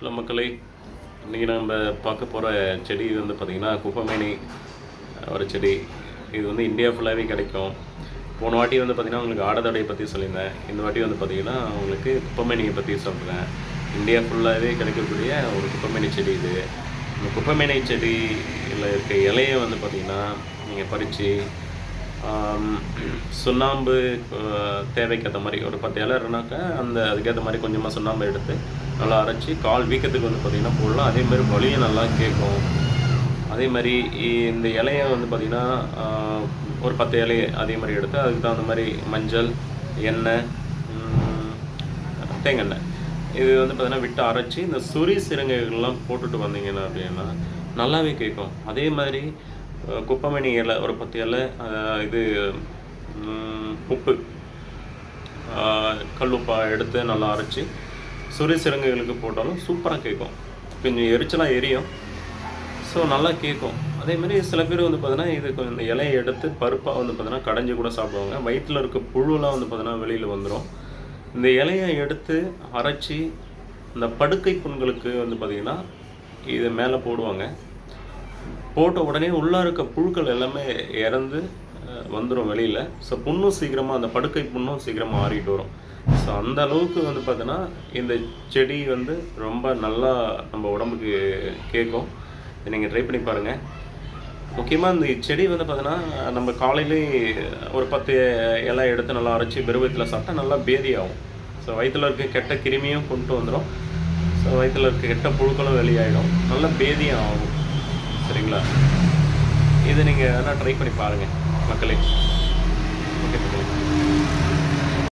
Hello மக்களே இன்றைக்கி நம்ம பார்க்க போகிற செடி வந்து பார்த்திங்கன்னா குப்பமேனி ஒரு செடி. இது வந்து இந்தியா ஃபுல்லாகவே கிடைக்கும். போன வாட்டி வந்து பார்த்திங்கன்னா உங்களுக்கு ஆடதொடையை பற்றி சொல்லியிருந்தேன். இந்த வாட்டி வந்து பார்த்திங்கன்னா உங்களுக்கு குப்பமேனியை பற்றி சொல்கிறேன் இந்தியா ஃபுல்லாகவே கிடைக்கக்கூடிய ஒரு குப்பமேனி செடி இது. இந்த குப்பமேனி செடியில் இருக்க இலையை வந்து பார்த்திங்கன்னா நீங்கள் பறித்து சுண்ணாம்பு தேவைக்கேற்ற மாதிரி ஒரு பத்து இலை இருந்தாக்கா அந்த அதுக்கேற்ற மாதிரி கொஞ்சமாக சுண்ணாம்பு எடுத்து நல்லா அரைச்சி கால் வீக்கத்துக்கு வந்து பார்த்திங்கன்னா போடலாம். அதே மாதிரி வலியும் நல்லா கேட்கும். அதே மாதிரி இந்த இலையை வந்து பார்த்திங்கன்னா ஒரு பத்து இலையை அதே மாதிரி எடுத்து அதுக்கு தகுந்த மாதிரி மஞ்சள் எண்ணெய் தேங்காய் இது வந்து பார்த்திங்கன்னா விட்டு அரைச்சி இந்த சுரி சிறுங்கைகள்லாம் போட்டுட்டு வந்தீங்கன்னா அப்படின்னா நல்லாவே கேட்கும். அதே மாதிரி குப்பமணி இலை ஒரு பத்து இலை இது உப்பு கல் கல்லுப்பா எடுத்து நல்லா அரைச்சி சிறுங்கைகளுக்கு போட்டாலும் சூப்பராக கேட்கும். கொஞ்சம் எரிச்சலாக எரியும். ஸோ நல்லா கேட்கும். அதேமாதிரி சில பேர் வந்து பார்த்தீங்கன்னா இது கொஞ்சம் இந்த இலையை எடுத்து பருப்பாக வந்து பார்த்தீங்கன்னா கடைஞ்சி கூட சாப்பிடுவாங்க. வயிற்றில் இருக்க புழுலாம் வந்து பார்த்தீங்கன்னா வெளியில் வந்துடும் இந்த இலையை எடுத்து அரைச்சி இந்த படுக்கை புண்களுக்கு வந்து பார்த்திங்கன்னா இது மேலே போடுவாங்க. போட்ட உடனே உள்ளே இருக்க புழுக்கள் எல்லாமே இறந்து வந்துடும் வெளியில். ஸோ புண்ணும் சீக்கிரமாக அந்த படுக்கை புண்ணும் சீக்கிரமாக ஆறிட்டு வரும். ஸோ அந்த அளவுக்கு வந்து பார்த்தீங்கன்னா இந்த செடி வந்து ரொம்ப நல்லா நம்ம உடம்புக்கு கேட்கும். இதை நீங்கள் ட்ரை பண்ணி பாருங்கள் முக்கியமாக இந்த செடி வந்து பார்த்தீங்கன்னா நம்ம காலையிலே ஒரு பத்து இலை எடுத்து நல்லா அரைச்சி பெருவயத்தில் சாப்பிட்டா நல்லா பேதி ஆகும் ஸோ வயிற்றில் இருக்க கெட்ட கிருமியும் கொண்டு வந்துடும் ஸோ வயிற்றில் இருக்க கெட்ட புழுக்களும் வெளியாகிடும் நல்லா பேதியும் ஆகும் சரிங்களா? இதை நீங்கள் வேணால் ட்ரை பண்ணி பாருங்கள் மக்களே. ஓகே மக்களே.